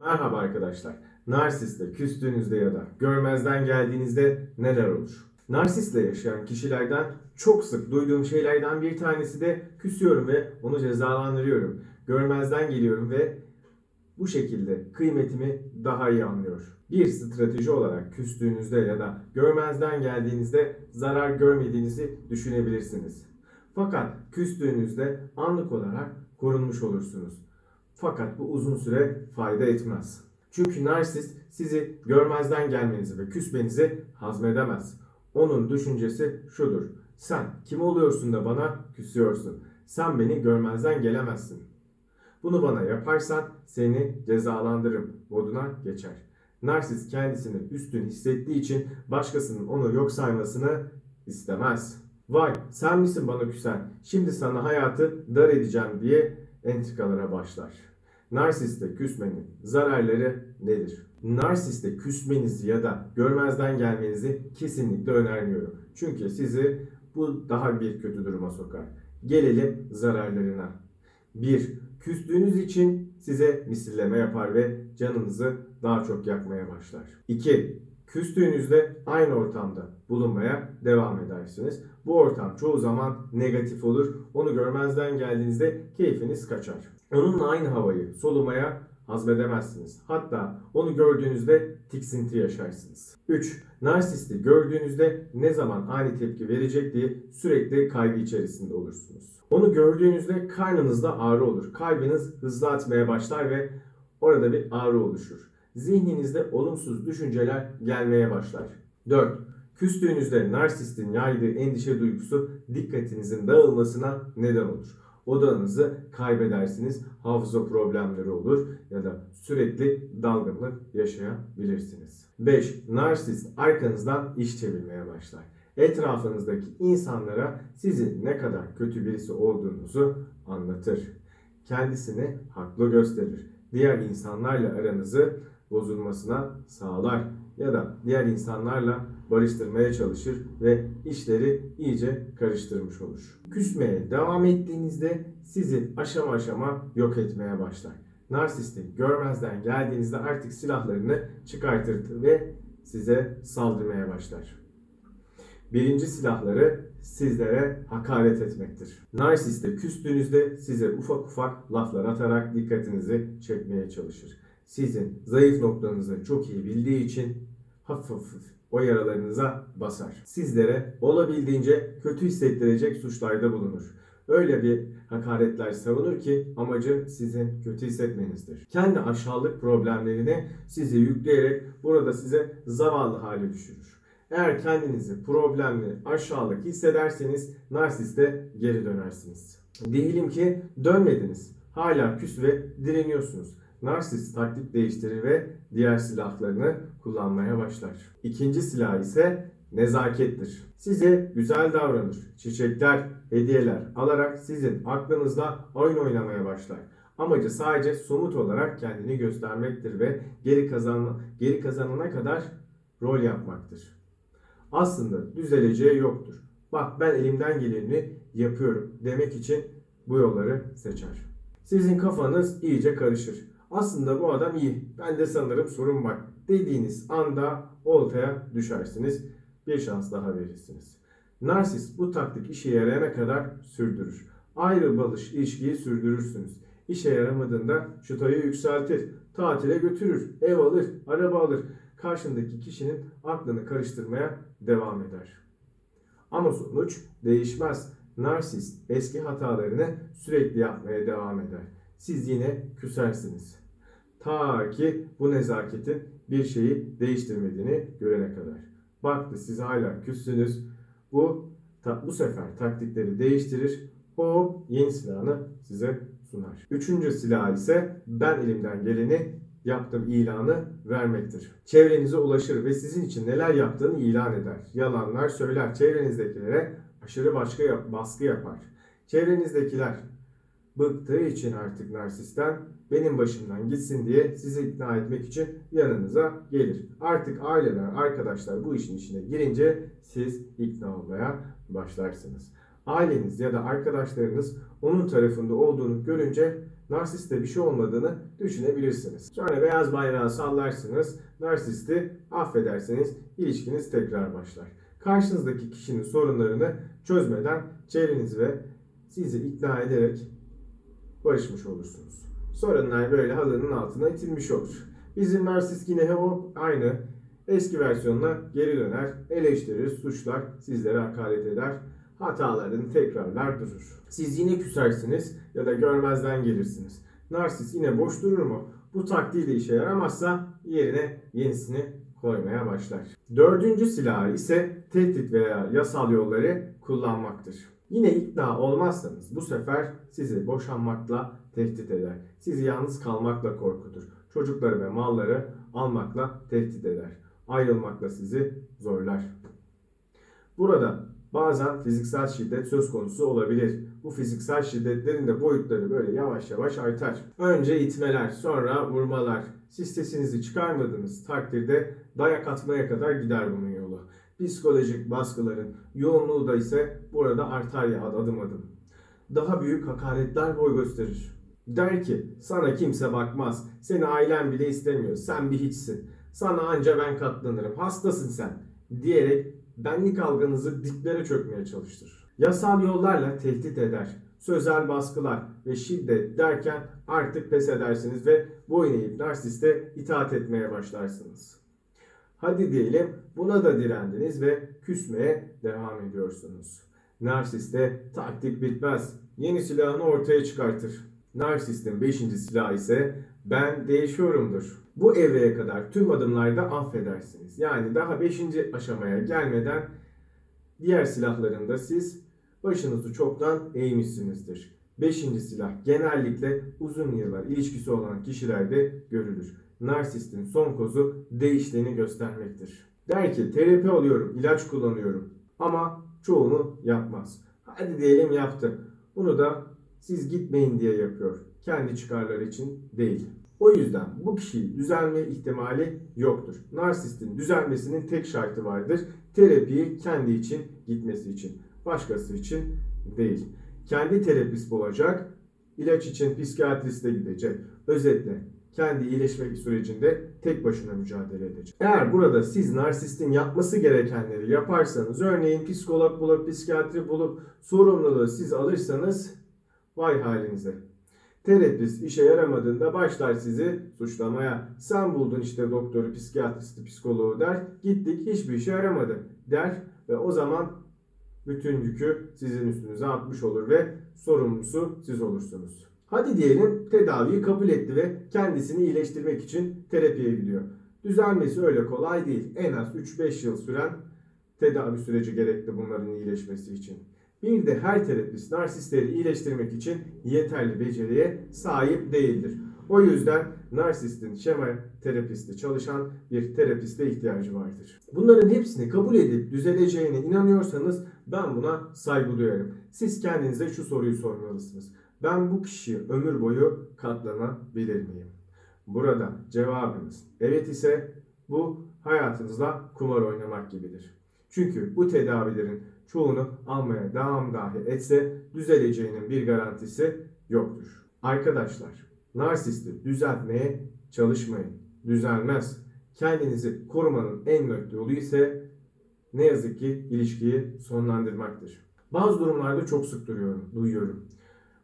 Merhaba arkadaşlar. Narsistle küstüğünüzde ya da görmezden geldiğinizde neler olur? Narsistle yaşayan kişilerden çok sık duyduğum şeylerden bir tanesi de küsüyorum ve onu cezalandırıyorum. Görmezden geliyorum ve bu şekilde kıymetimi daha iyi anlıyor. Bir strateji olarak küstüğünüzde ya da görmezden geldiğinizde zarar görmediğinizi düşünebilirsiniz. Fakat küstüğünüzde anlık olarak korunmuş olursunuz. Fakat bu uzun süre fayda etmez. Çünkü narsist sizi görmezden gelmenizi ve küsmenizi hazmedemez. Onun düşüncesi şudur. Sen kim oluyorsun da bana küsüyorsun? Sen beni görmezden gelemezsin. Bunu bana yaparsan seni cezalandırırım moduna geçer. Narsist kendisini üstün hissettiği için başkasının onu yok saymasını istemez. Vay sen misin bana küsen? Şimdi sana hayatı dar edeceğim diye entrikalara başlar. Narsiste küsmenin zararları nedir? Narsiste küsmenizi ya da görmezden gelmenizi kesinlikle önermiyorum. Çünkü sizi bu daha bir kötü duruma sokar. Gelelim zararlarına. 1. Küstüğünüz için size misilleme yapar ve canınızı daha çok yakmaya başlar. 2. Küstüğünüzde aynı ortamda bulunmaya devam edersiniz. Bu ortam çoğu zaman negatif olur. Onu görmezden geldiğinizde keyfiniz kaçar. Onunla aynı havayı solumaya hazmedemezsiniz. Hatta onu gördüğünüzde tiksinti yaşarsınız. 3. Narsisti gördüğünüzde ne zaman ani tepki verecek diye sürekli kaygı içerisinde olursunuz. Onu gördüğünüzde karnınızda ağrı olur. Kalbiniz hızlı atmaya başlar ve orada bir ağrı oluşur. Zihninizde olumsuz düşünceler gelmeye başlar. 4. Küstüğünüzde narsistin yaydığı endişe duygusu dikkatinizin dağılmasına neden olur. Odağınızı kaybedersiniz, hafıza problemleri olur ya da sürekli dalgınlık yaşayabilirsiniz. 5. Narsist arkanızdan iş çevirmeye başlar. Etrafınızdaki insanlara sizin ne kadar kötü birisi olduğunuzu anlatır. Kendisini haklı gösterir. Diğer insanlarla aranızı bozulmasına sağlar ya da diğer insanlarla barıştırmaya çalışır ve işleri iyice karıştırmış olur. Küsmeye devam ettiğinizde sizi aşama aşama yok etmeye başlar. Narsisti görmezden geldiğinizde artık silahlarını çıkartır ve size saldırmaya başlar. Birinci silahları sizlere hakaret etmektir. Narsiste küstüğünüzde size ufak ufak laflar atarak dikkatinizi çekmeye çalışır. Sizin zayıf noktanızı çok iyi bildiği için hafif hafif o yaralarınıza basar. Sizlere olabildiğince kötü hissettirecek suçlarda bulunur. Öyle bir hakaretler savunur ki amacı sizin kötü hissetmenizdir. Kendi aşağılık problemlerini size yükleyerek burada size zavallı hale düşürür. Eğer kendinizi problemli, aşağılık hissederseniz narsiste geri dönersiniz. Diyelim ki dönmediniz. Hala küs ve direniyorsunuz. Narsist taktik değiştirir ve diğer silahlarını kullanmaya başlar. İkinci silah ise nezakettir. Size güzel davranır. Çiçekler, hediyeler alarak sizin aklınızda oyun oynamaya başlar. Amacı sadece somut olarak kendini göstermektir ve geri kazan geri kazanana kadar rol yapmaktır. Aslında düzeleceği yoktur. Bak ben elimden geleni yapıyorum demek için bu yolları seçer. Sizin kafanız iyice karışır. Aslında bu adam iyi. Ben de sanırım sorun var. Dediğiniz anda oltaya düşersiniz. Bir şans daha verirsiniz. Narsist bu taktik işe yarayana kadar sürdürür. Ayrı balış ilişkiyi sürdürürsünüz. İşe yaramadığında çıtayı yükseltir, tatile götürür, ev alır, araba alır. Karşındaki kişinin aklını karıştırmaya devam eder. Ama sonuç değişmez. Narsist eski hatalarını sürekli yapmaya devam eder. Siz yine küsersiniz. Ta ki bu nezaketin bir şeyi değiştirmediğini görene kadar. Baktı siz hala küssünüz. Bu bu sefer taktikleri değiştirir. O yeni silahını size sunar. Üçüncü silah ise ben elimden geleni yaptım ilanı vermektir. Çevrenize ulaşır ve sizin için neler yaptığını ilan eder. Yalanlar söyler. Çevrenizdekilere aşırı başka baskı yapar. Çevrenizdekiler bıktığı için artık narsisten benim başımdan gitsin diye sizi ikna etmek için yanınıza gelir. Artık aileler, arkadaşlar bu işin içine girince siz ikna olmaya başlarsınız. Aileniz ya da arkadaşlarınız onun tarafında olduğunu görünce narsiste bir şey olmadığını düşünebilirsiniz. Sonra beyaz bayrağı sallarsınız, narsisti affederseniz ilişkiniz tekrar başlar. Karşınızdaki kişinin sorunlarını çözmeden çevrenizi ve sizi ikna ederek barışmış olursunuz. Sorunlar böyle halının altına itilmiş olur. Bizim narsist yine hep aynı eski versiyonuna geri döner, eleştirir, suçlar, sizlere hakaret eder, hatalarını tekrarlar durur. Siz yine küsersiniz ya da görmezden gelirsiniz. Narsist yine boş durur mu? Bu taktiği de işe yaramazsa yerine yenisini koymaya başlar. Dördüncü silahı ise tehdit veya yasal yolları kullanmaktır. Yine ikna olmazsanız bu sefer sizi boşanmakla tehdit eder. Sizi yalnız kalmakla korkutur. Çocukları ve malları almakla tehdit eder. Ayrılmakla sizi zorlar. Burada bazen fiziksel şiddet söz konusu olabilir. Bu fiziksel şiddetlerin de boyutları böyle yavaş yavaş artar. Önce itmeler, sonra vurmalar. Siz sesinizi çıkarmadığınız takdirde dayak atmaya kadar gider bunun. Psikolojik baskıların yoğunluğu da ise burada artar ya adım adım. Daha büyük hakaretler boy gösterir. Der ki sana kimse bakmaz. Seni ailen bile istemiyor. Sen bir hiçsin. Sana anca ben katlanırım. Hastasın sen. Diyerek benlik algınızı diplere çökmeye çalıştır. Yasal yollarla tehdit eder. Sözel baskılar ve şiddet derken artık pes edersiniz ve boyun eğip narsiste itaat etmeye başlarsınız. Hadi diyelim buna da direndiniz ve küsmeye devam ediyorsunuz. Narsiste taktik bitmez. Yeni silahını ortaya çıkartır. Narsistin 5. silahı ise ben değişiyorumdur. Bu evreye kadar tüm adımlarda affedersiniz. Yani daha 5. aşamaya gelmeden diğer silahlarında siz başınızı çoktan eğmişsinizdir. 5. silah genellikle uzun yıllar ilişkisi olan kişilerde görülür. Narsistin son kozu değiştiğini göstermektir. Der ki terapi alıyorum, ilaç kullanıyorum ama çoğunu yapmaz. Hadi diyelim yaptı. Bunu da siz gitmeyin diye yapıyor. Kendi çıkarları için değil. O yüzden bu kişi düzelme ihtimali yoktur. Narsistin düzelmesinin tek şartı vardır. Terapiyi kendi için gitmesi için. Başkası için değil. Kendi terapist bulacak. ilaç için psikiyatriste gidecek. Özetle kendi iyileşme sürecinde tek başına mücadele edecek. Eğer burada siz narsistin yapması gerekenleri yaparsanız, örneğin psikolog bulup, psikiyatri bulup sorumluluğu siz alırsanız vay halinize. Terapist işe yaramadığında başlar sizi suçlamaya. Sen buldun işte doktoru, psikiyatristi, psikoloğu der. Gittik hiçbir işe yaramadı der ve o zaman bütün yükü sizin üstünüze atmış olur ve sorumlusu siz olursunuz. Hadi diyelim tedaviyi kabul etti ve kendisini iyileştirmek için terapiye gidiyor. Düzelmesi öyle kolay değil. En az 3-5 yıl süren tedavi süreci gerekli bunların iyileşmesi için. Bir de her terapist narsistleri iyileştirmek için yeterli beceriye sahip değildir. O yüzden narsistin şema terapisti çalışan bir terapiste ihtiyacı vardır. Bunların hepsini kabul edip düzeleceğine inanıyorsanız ben buna saygı duyarım. Siz kendinize şu soruyu sormalısınız. Ben bu kişiye ömür boyu katlanabilir miyim? Burada cevabınız evet ise bu hayatınızla kumar oynamak gibidir. Çünkü bu tedavilerin çoğunu almaya devam dahi etse düzeleceğinin bir garantisi yoktur. Arkadaşlar, narsisti düzeltmeye çalışmayın. Düzelmez. Kendinizi korumanın en net yolu ise ne yazık ki ilişkiyi sonlandırmaktır. Bazı durumlarda çok sık duruyorum, duyuyorum.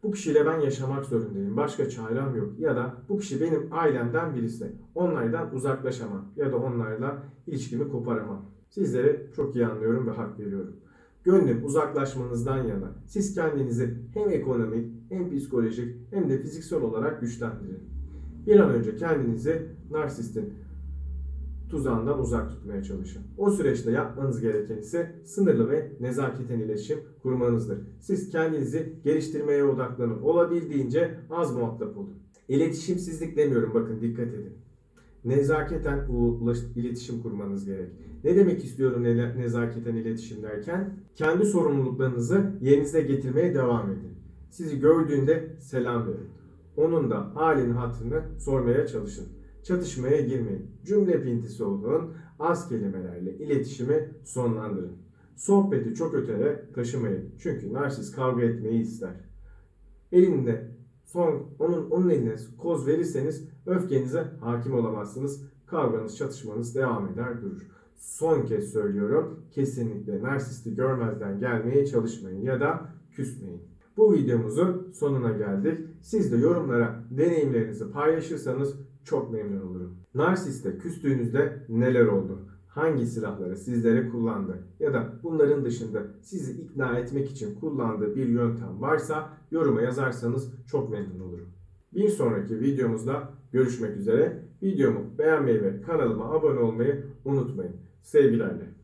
Bu kişiyle ben yaşamak zorundayım. Başka çarem yok. Ya da bu kişi benim ailemden birisi. Onlardan uzaklaşamam. Ya da onlarla ilişkimi koparamam. Sizlere çok iyi anlıyorum ve hak veriyorum. Gönlüm uzaklaşmanızdan yana. Siz kendinizi hem ekonomik hem psikolojik hem de fiziksel olarak güçlendirin. Bir an önce kendinizi narsistin tuzağından uzak tutmaya çalışın. O süreçte yapmanız gereken ise sınırlı ve nezaketen iletişim kurmanızdır. Siz kendinizi geliştirmeye odaklanın. Olabildiğince az muhatap olun. İletişimsizlik demiyorum bakın dikkat edin. Nezaketen iletişim kurmanız gerek. Ne demek istiyorum ne- nezaketen iletişim derken? Kendi sorumluluklarınızı yerinize getirmeye devam edin. Sizi gördüğünde selam verin. Onun da halini hatırını sormaya çalışın. Çatışmaya girmeyin. Cümle pintisi olun. Az kelimelerle iletişimi sonlandırın. Sohbeti çok öteye taşımayın. Çünkü narsist kavga etmeyi ister. Elinde son onun onun eline koz verirseniz öfkenize hakim olamazsınız. Kavganız, çatışmanız devam eder durur. Son kez söylüyorum. Kesinlikle narsisti görmezden gelmeye çalışmayın ya da küsmeyin. Bu videomuzun sonuna geldik. Siz de yorumlara deneyimlerinizi paylaşırsanız çok memnun olurum. Narsiste küstüğünüzde neler oldu? Hangi silahları sizlere kullandı? Ya da bunların dışında sizi ikna etmek için kullandığı bir yöntem varsa yoruma yazarsanız çok memnun olurum. Bir sonraki videomuzda görüşmek üzere. Videomu beğenmeyi ve kanalıma abone olmayı unutmayın. Sevgilerle.